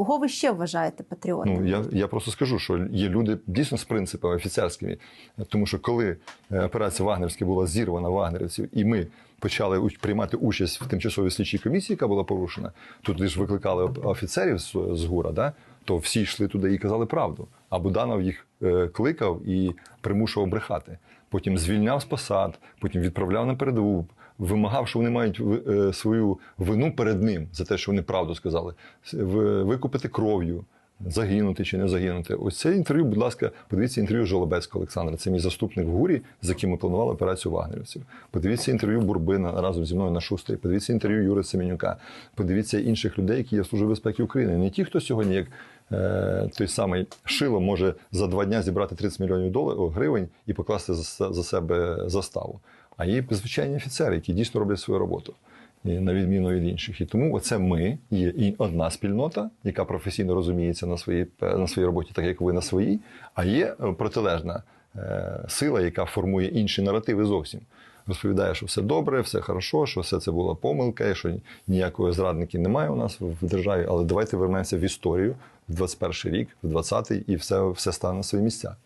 Кого ви ще вважаєте патріотами? Ну я, я просто скажу, що є люди дійсно з принципами офіцерськими. Тому що коли е, операція Вагнерська була зірвана вагнерівців, і ми почали приймати участь в тимчасовій слідчій комісії, яка була порушена, туди ж викликали офіцерів з, з ГУРа, да? то всі йшли туди і казали правду. А Буданов їх е, кликав і примушував брехати. Потім звільняв з посад, потім відправляв на передову, вимагав, що вони мають е, свою вину перед ним за те, що вони правду сказали, викупити кров'ю. Загинути чи не загинути. Ось це інтерв'ю, будь ласка, подивіться інтерв'ю Жолобецького Олександра. Це мій заступник в ГУРі, з яким ми планували операцію вагнерівців. Подивіться інтерв'ю Бурбина разом зі мною на шустрій. Подивіться інтерв'ю Юри Семенюка. Подивіться інших людей, які є в Службі безпеки України. Не ті, хто сьогодні, як е, той самий Шило, може за два дня зібрати 30 мільйонів гривень і покласти за себе заставу. А є звичайні офіцери, які дійсно роблять свою роботу на відміну від інших. І тому оце ми є і одна спільнота, яка професійно розуміється на своїй на своїй роботі, так як ви на своїй, а є е, протилежна е, сила, яка формує інші наративи зовсім. Розповідає, що все добре, все хорошо, що все це була помилка, що ніякої зрадники немає у нас в державі. Але давайте вернемося в історію в 21 рік, в 20-й, і все, все стане на свої місця.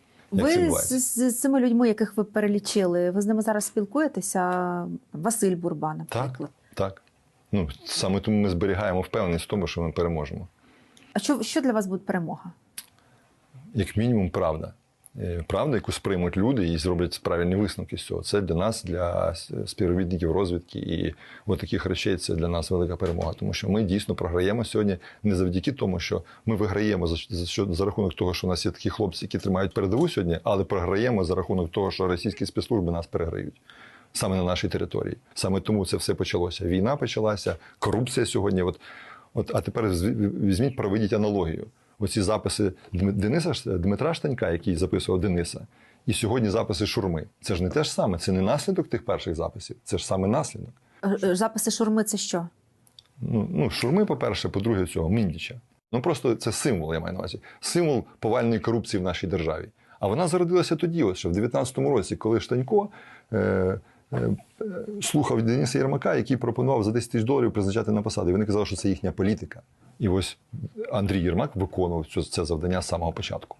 Ви з, з, з цими людьми, яких ви перелічили, ви з ними зараз спілкуєтеся? Василь Бурба, наприклад. Так. Ну, саме тому ми зберігаємо впевненість в тому, що ми переможемо. А що, що для вас буде перемога? як мінімум, правда. Е, Правда, яку сприймуть люди і зроблять правильні висновки з цього. Це для нас, для співробітників розвідки і от таких речей це для нас велика перемога. Тому що ми дійсно програємо сьогодні не завдяки тому, що ми виграємо за, за, за рахунок того, що у нас є такі хлопці, які тримають передову сьогодні, але програємо за рахунок того, що російські спецслужби нас переграють. Саме на нашій території. Саме тому це все почалося. Війна почалася, корупція сьогодні. От, от, а тепер візьміть, проведіть аналогію. Оці записи Дениса Дмитра Штанька, який записував Дениса, і сьогодні записи Шурми. Це ж не те ж саме, це не наслідок тих перших записів, це ж саме наслідок. Е, е, Записи шурми це що? Ну, ну Шурми, по-перше, по-друге, цього Міндіча. Ну просто це символ, я маю на увазі. Символ повальної корупції в нашій державі. А вона зародилася тоді, от, що в 19-му році, коли Штанько е, е, е, слухав Дениса Єрмака, який пропонував за 10 тисяч доларів призначати на посади. Вони казали, що це їхня політика. І ось Андрій Єрмак виконував це, завдання з самого початку.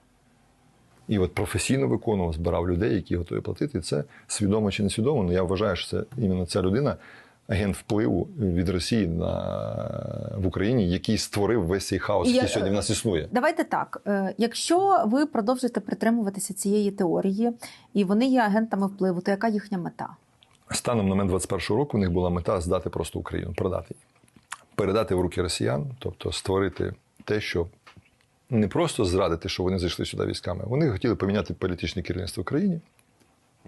І от професійно виконував, збирав людей, які готові платити. І це свідомо чи несвідомо. Ну я вважаю, що це іменно ця людина, агент впливу від Росії на в Україні, який створив весь цей хаос, який я- сьогодні в нас існує. Давайте так. е, Якщо ви продовжите притримуватися цієї теорії, і вони є агентами впливу, то яка їхня мета? Станом на момент 21 року у них була мета здати просто Україну, продати її, передати в руки росіян, тобто створити те, що не просто зрадити, що вони зайшли сюди військами. Вони хотіли поміняти політичне керівництво в країні,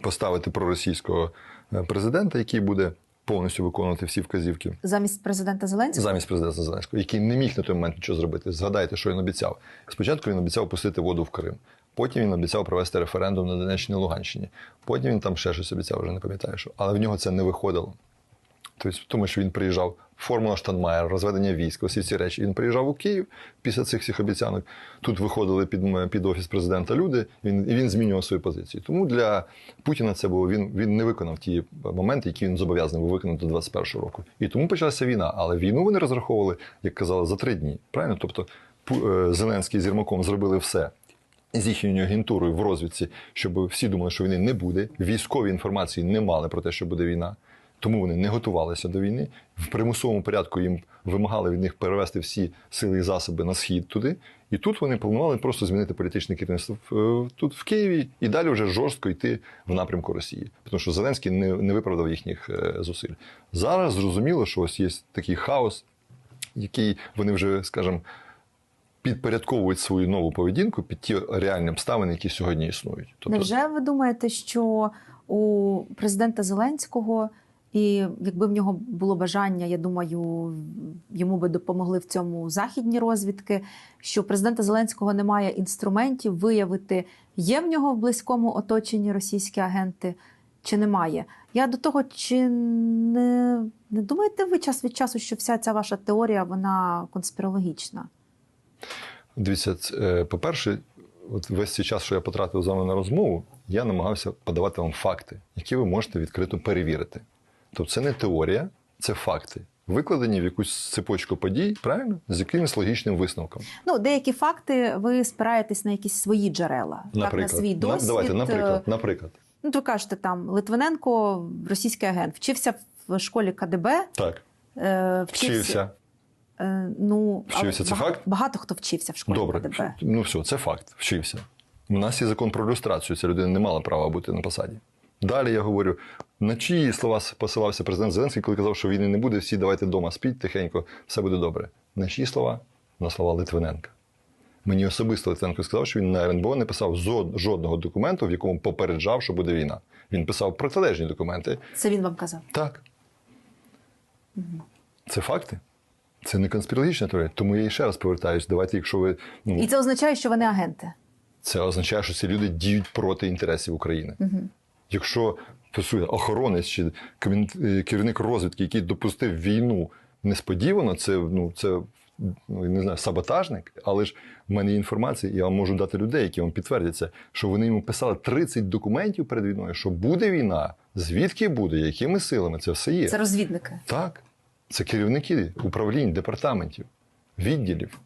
поставити проросійського е, президента, який буде повністю виконувати всі вказівки. Замість президента Зеленського? замість президента Зеленського, який не міг на той момент нічого зробити. Згадайте, що він обіцяв. Спочатку він обіцяв пустити воду в Крим. Потім він обіцяв провести референдум на Донеччині і Луганщині. Потім він там ще щось обіцяв, вже не пам'ятаю, що. Але в нього це не виходило. Тобто, тому що він приїжджав, формула Штанмаєр, розведення військ, усі ці речі. Він приїжджав у Київ після цих всіх обіцянок. Тут виходили під, під офіс президента люди, він, і він змінював свою позицію. Тому для Путіна це було він, він не виконав ті моменти, які він зобов'язаний був виконати до 21 року. І тому почалася війна. Але війну вони розраховували, як казали, за три дні. Правильно? Тобто е, Зеленський з Єрмаком зробили все. З їхньою агентурою в розвідці, щоб всі думали, що війни не буде. Військові інформації не мали про те, що буде війна. Тому вони не готувалися до війни. В примусовому порядку їм вимагали від них перевести всі сили і засоби на схід туди. І тут вони планували просто змінити політичне керівництво е, тут в Києві і далі вже жорстко йти в напрямку Росії. Тому що Зеленський не, не виправдав їхніх е, зусиль. Зараз зрозуміло, що ось є такий хаос, який вони вже, скажімо, підпорядковують свою нову поведінку під ті реальні обставини, які сьогодні існують. Тобто, Невже ви думаєте, що у президента Зеленського, і якби в нього було бажання, я думаю, йому би допомогли в цьому західні розвідки, що президента Зеленського немає інструментів виявити, є в нього в близькому оточенні російські агенти чи немає? Я до того, чи не, не думаєте ви час від часу, що вся ця ваша теорія вона конспірологічна? Дивіться, е, по-перше, от весь цей час, що я потратив з вами на розмову, я намагався подавати вам факти, які ви можете відкрито перевірити. Тобто це не теорія, це факти. викладені в якусь цепочку подій, правильно? З якимось логічним висновком. Ну, деякі факти ви спираєтесь на якісь свої джерела, так, на свій На- досвід. давайте, Е, наприклад, наприклад. Ну, то ви кажете, там Литвиненко, російський агент, вчився в школі КДБ. Так, Е, вчився. Е, ну, Вчився, це бага- факт? Багато хто вчився в школі Добре, КДБ. ну все, це факт. Вчився. У нас є закон про люстрацію. Ця людина не мала права бути на посаді. Далі я говорю, на чиї слова посилався президент Зеленський, коли казав, що війни не буде, всі давайте вдома спіть тихенько, все буде добре. На чиї слова? На слова Литвиненка. Мені особисто Литвиненко сказав, що він на РНБО не писав жодного документу, в якому попереджав, що буде війна. Він писав протилежні документи. Це він вам казав. Так. Це факти. Це не конспірологічна теорія. Тому я ще раз повертаюсь. Давайте, якщо ви ну, І це означає, що вони агенти. це означає, що ці люди діють проти інтересів України. Якщо послухайте, охоронець чи е, керівник розвідки, який допустив війну несподівано, це ну це ну, не знаю, саботажник. Але ж в мене є інформація, і я вам можу дати людей, які вам підтвердять це, що вони йому писали 30 документів перед війною, що буде війна, звідки буде, якими силами, це все є. Це розвідники. Так, це керівники управлінь, департаментів, відділів.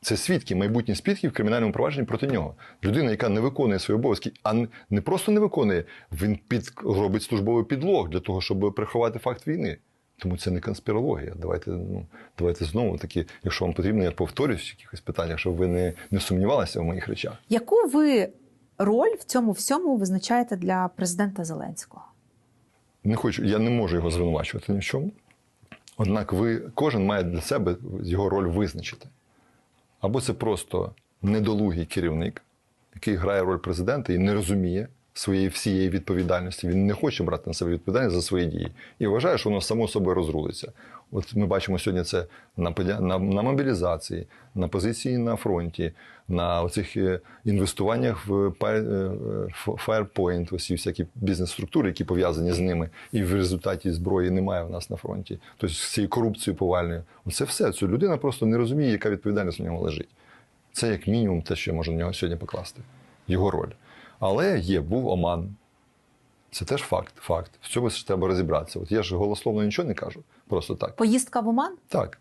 Це свідки, майбутні свідки в кримінальному провадженні проти нього. Людина, яка не виконує свої обов'язки, а не- просто не виконує, він під, робить службовий підлог для того, щоб приховати факт війни. Тому це не конспірологія. Давайте, ну, давайте знову таки, якщо вам потрібно, я повторюсь в якихось питаннях, щоб ви не, не сумнівалися в моїх речах. Яку ви роль в цьому всьому визначаєте для президента Зеленського? Не хочу, я не можу його звинувачувати ні в чому. Однак ви, кожен має для себе його роль визначити. Або це просто недолугий керівник, який грає роль президента і не розуміє своєї всієї відповідальності. Він не хоче брати на себе відповідальність за свої дії і вважає, що воно само собою розрулиться. От ми бачимо сьогодні це на, на, на мобілізації, на позиції на фронті, на оцих е, інвестуваннях в е, Firepoint, усі всякі бізнес-структури, які пов'язані з ними, і в результаті зброї немає в нас на фронті. Тобто з цією корупцією повальною. Оце все. Ця людина просто не розуміє, яка відповідальність на нього лежить. Це як мінімум те, що я можу на нього сьогодні покласти. Його роль. Але є, був оман. Це теж факт. факт. В цьому ж треба розібратися. От я ж голословно нічого не кажу. Просто так. Поїздка в Оман? Так.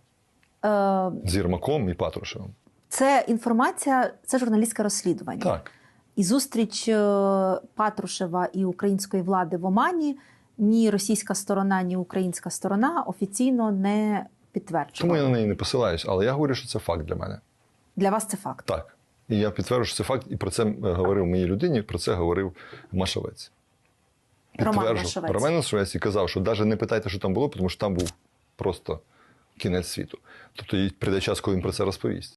Е, З Єрмаком і Патрушевим. Це інформація, це журналістське розслідування. Так. І зустріч е, Патрушева і української влади в Омані ні російська сторона, ні українська сторона офіційно не підтверджує. Тому я на неї не посилаюсь, але я говорю, що це факт для мене. Для вас це факт. Так. І я підтверджую, що це факт, і про це е, говорив моїй людині, про це говорив Машовець. Роман. Машовець. Роман Машовець і казав, що навіть не питайте, що там було, тому що там був просто кінець світу. Тобто їй прийде час, коли він про це розповість.